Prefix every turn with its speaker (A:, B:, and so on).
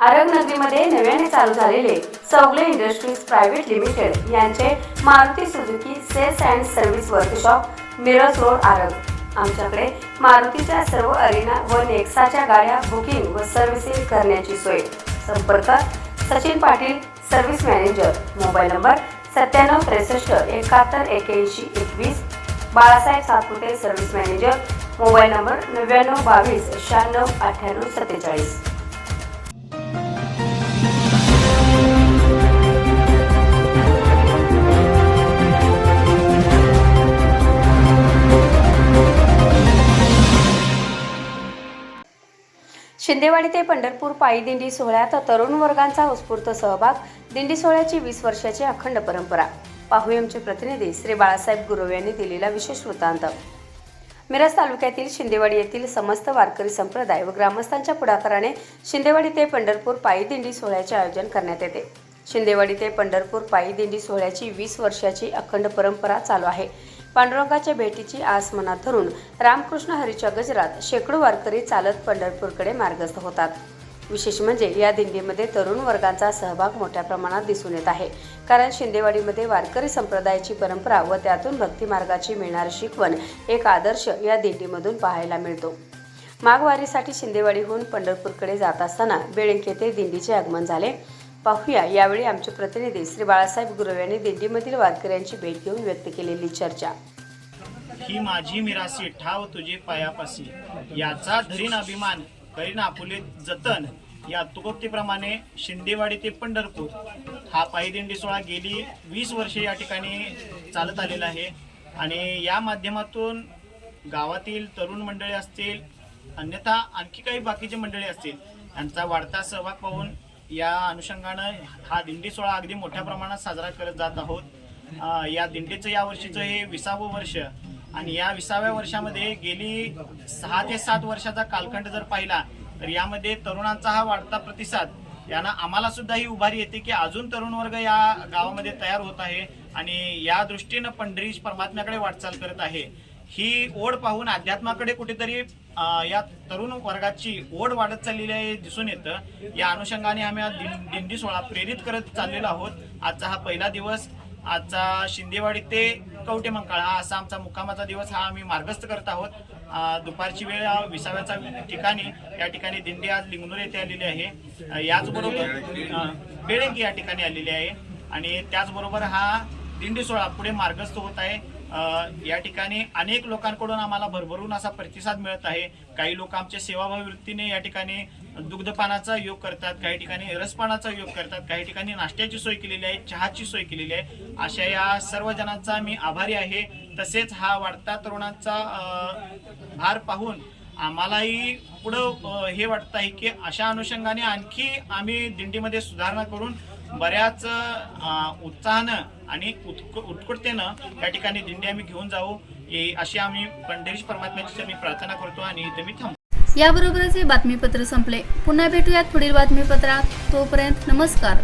A: आरग नगरीमध्ये नव्याने चालू झालेले सवले इंडस्ट्रीज प्रायव्हेट लिमिटेड यांचे Maruti Suzuki sales and service workshop Miraj road Arag आमच्याकडे मारुतीच्या सर्व अरिना व नेक्साच्या गाड्या बुकिंग व सर्व्हिसिंग करण्याची सोय. संपर्क Sachin Patil service manager. Mobile number सत्त्याण्णव त्रेसष्ट एकाहत्तर एक्याऐंशी एकवीस. Balasaheb Satpute service manager. Mobile number नव्याण्णव बावीस शहाण्णव अठ्ठ्याण्णव सत्तेचाळीस. शिंदेवाडी ते पंढरपूर पायी दिंडी सोहळ्यात तरुण वर्गांचा उत्स्फूर्त सहभाग दिंडी सोहळ्याची वीस वर्षाची अखंड परंपरा. पाहू आमचे प्रतिनिधी श्री बाळासाहेब गुरव यांनी दिलेला विशेष वृत्तांत. मिरज तालुक्यातील शिंदेवाडी येथील समस्त वारकरी संप्रदाय व ग्रामस्थांच्या पुढाकाराने शिंदेवाडी ते पंढरपूर पायी दिंडी सोहळ्याचे आयोजन करण्यात येते. शिंदेवाडी ते पंढरपूर पायी दिंडी सोहळ्याची वीस वर्षाची अखंड परंपरा चालू आहे. पांडुरंगाच्या भेटीची आस मनात धरून रामकृष्ण हरीच्या गजरात शेकडो वारकरी चालत पंढरपूरकडे मार्गस्थ होतात. विशेष म्हणजे या दिंडीमध्ये तरुण वर्गांचा सहभाग मोठ्या प्रमाणात दिसून येत आहे. कारण शिंदेवाडीमध्ये वारकरी संप्रदायाची परंपरा व त्यातून भक्ती मार्गाची मिळणारी शिकवण एक आदर्श या दिंडीमधून पाहायला मिळतो. माघवारीसाठी शिंदेवाडीहून पंढरपूरकडे जात असताना बेळंके येथे दिंडीचे आगमन झाले. पाहूया. यावेळी आमचे प्रतिनिधी श्री बाळासाहेब गुरव यांनी दिंडीमधील वारकऱ्यांची भेट घेऊन व्यक्त केलेली चर्चा.
B: ही माझी मिरासी ठाव तुझे पायापासी. याचा धरीन अभिमान करीन आपुले जतन. या तुकोक्तीप्रमाणे शिंदेवाडी ते पंढरपूर. हा पायी दिंडी सोहळा गेली वीस वर्षे या ठिकाणी चालत आलेला आहे. आणि या माध्यमातून गावातील तरुण मंडळी असतील अन्यथा आणखी काही बाकीचे मंडळी असतील यांचा वाढता सहभाग पाहून या अनुषंगानं हा दिंडी सोहळा अगदी मोठ्या प्रमाणात साजरा करत जात आहोत. या दिंडीचं या वर्षीचं हे विसावं वर्ष आणि या विसाव्या वर्षामध्ये गेली सहा ते सात वर्षाचा कालखंड जर पाहिला तर यामध्ये तरुणांचा हा वाढता प्रतिसाद यांना आम्हाला सुद्धा ही उभारी येते की अजून तरुण वर्ग या गावामध्ये तयार होत आहे आणि या दृष्टीनं पंढरीश परमात्म्याकडे वाटचाल करत आहे. ही ओढ पाहून अध्यात्माकडे कुठेतरी या तरुण वर्गाची ओढ वाढत चाललेली आहे दिसून येतं. या अनुषंगाने आम्ही हा दिंडी सोहळा प्रेरित करत चाललेलो आहोत. आजचा हा पहिला दिवस आजचा शिंदेवाडी ते कवटे मंकाळ हा असा आमचा मुक्कामाचा दिवस हा आम्ही मार्गस्थ करत आहोत. दुपारची वेळ हा विसाव्याचा ठिकाणी या ठिकाणी दिंडी आज लिंगनूर येथे आलेली आहे. याचबरोबर अ, बेळंकी या ठिकाणी आलेली आहे. आणि त्याचबरोबर हा दिंडी सोहळा पुढे मार्गस्थ होत आहे. या ठिकाणी अनेक लोकांकडून आम्हाला भरभरून असा प्रतिसाद मिळत आहे. काही लोक आमच्या सेवाभावी वृत्तीने या ठिकाणी दुग्धपानाचा योग करतात काही ठिकाणी रसपानाचा योग करतात काही ठिकाणी नाश्त्याची सोय केलेली आहे चहाची सोय केलेली आहे. अशा या सर्व जणांचा मी आभारी आहे. तसेच हा वाढता तरुणांचा भार पाहून आम्हालाही पुढं हे वाटतं आहे की अशा अनुषंगाने आणखी आम्ही दिंडीमध्ये सुधारणा करून बऱ्याच उत्साहानं आणि उत्क उत्कटतेनं या ठिकाणी दिंडी आम्ही घेऊन जाऊ. अशी आम्ही पंढरीश परमात्म्याची मी प्रार्थना करतो आणि इथे मी थांबतो
C: याबरोबरच हे बातमीपत्र संपले. पुन्हा भेटूयात पुढील बातमीपत्रात. तोपर्यंत नमस्कार.